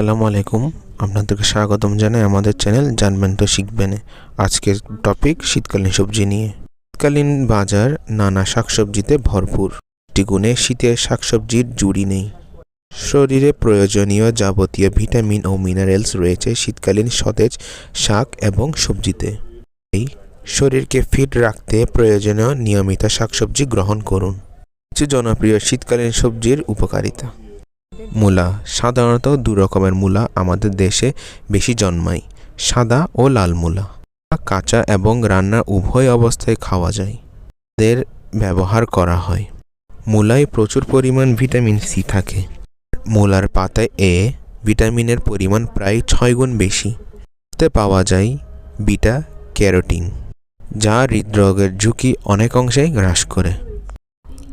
আসসালামু আলাইকুম। আপনাদেরকে স্বাগতম জানাই আমাদের চ্যানেল জানবেন তো শিখবেন। আজকের টপিক শীতকালীন সবজি নিয়ে। শীতকালীন বাজার নানা শাকসবজিতে ভরপুর। গুণে শীতের শাকসবজির জুড়ি নেই। শরীরে প্রয়োজনীয় যাবতীয় ভিটামিন ও মিনারেলস রয়েছে শীতকালীন সতেজ শাক এবং সবজিতে। এই শরীরকে ফিট রাখতে প্রয়োজনীয় নিয়মিত শাকসবজি গ্রহণ করুন। কিছু জনপ্রিয় শীতকালীন সবজির উপকারিতা। মূলা, সাধারণত দু রকমের মূলা আমাদের দেশে বেশি জন্মায়, সাদা ও লাল মূলা। কাঁচা এবং রান্না উভয় অবস্থায় খাওয়া যায়। এদের ব্যবহার করা হয়। মূলায় প্রচুর পরিমাণ ভিটামিন সি থাকে। মূলার পাতায় এ ভিটামিনের পরিমাণ প্রায় ছয় গুণ বেশি। পাওয়া যায় বিটা ক্যারোটিন, যা হৃদরোগের ঝুঁকি অনেক অংশে হ্রাস করে।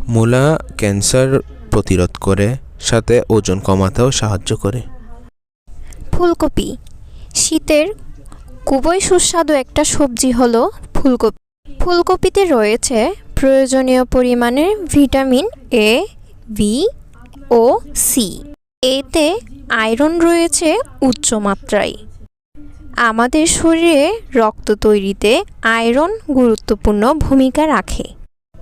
মূলা ক্যান্সার প্রতিরোধ করে সাথে ওজন কমাতেও সাহায্য করে। ফুলকপি। শীতের খুবই সুস্বাদু একটা সবজি হলো ফুলকপি। ফুলকপিতে রয়েছে প্রয়োজনীয় পরিমাণের ভিটামিন এ বি ও সি এতে আয়রন রয়েছে উচ্চ মাত্রায়। আমাদের শরীরে রক্ত তৈরিতে আয়রন গুরুত্বপূর্ণ ভূমিকা রাখে।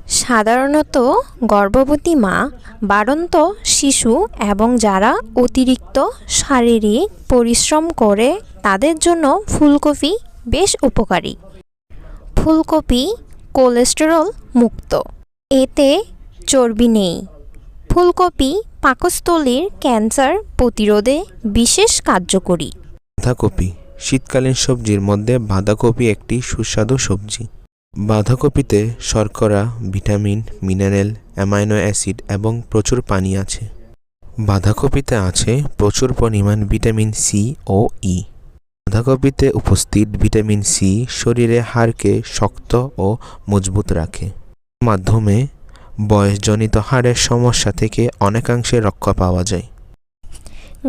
সাধারণত গর্ভবতী মা, বাড়ন্ত শিশু এবং যারা অতিরিক্ত শারীরিক পরিশ্রম করে, তাদের জন্য ফুলকপি বেশ উপকারী। ফুলকপি কোলেস্টেরল মুক্ত। এতে চর্বি নেই। ফুলকপি পাকস্থলীর ক্যান্সার প্রতিরোধে বিশেষ কার্যকরী। বাঁধাকপি শীতকালীন সবজির মধ্যে বাঁধাকপি একটি সুস্বাদু সবজি। বাঁধাকপিতে শর্করা, ভিটামিন, মিনারেল, অ্যামাইনো অ্যাসিড এবং প্রচুর পানি আছে। বাঁধাকপিতে আছে প্রচুর পরিমাণ ভিটামিন সি ও ই বাঁধাকপিতে উপস্থিত ভিটামিন সি শরীরে হাড়কে শক্ত ও মজবুত রাখে। মাধ্যমে বয়সজনিত হাড়ের সমস্যা থেকে অনেকাংশে রক্ষা পাওয়া যায়।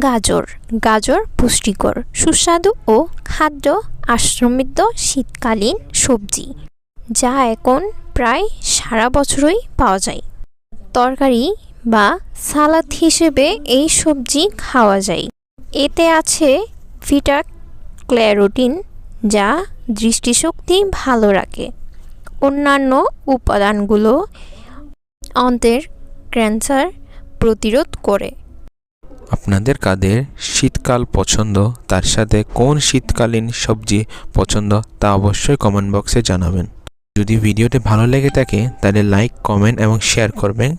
গাজর। গাজর পুষ্টিকর, সুস্বাদু ও খাদ্য আশ্রমিত শীতকালীন সবজি। যা এখন প্রায় সারা বছরই পাওয়া যায়। তরকারি বা সালাদ হিসেবে এই সবজি খাওয়া যায়। এতে আছে ভিটা ক্ল্যারোটিন যা দৃষ্টিশক্তি ভালো রাখে। অন্যান্য উপাদানগুলো অন্তের ক্যান্সার প্রতিরোধ করে। আপনাদের কাদের শীতকাল পছন্দ, তার সাথে কোন শীতকালীন সবজি পছন্দ, তা অবশ্যই কমেন্ট বক্সে জানাবেন। যদি ভিডিওটি ভালো লেগে থাকে তাহলে লাইক কমেন্ট এবং শেয়ার করবেন।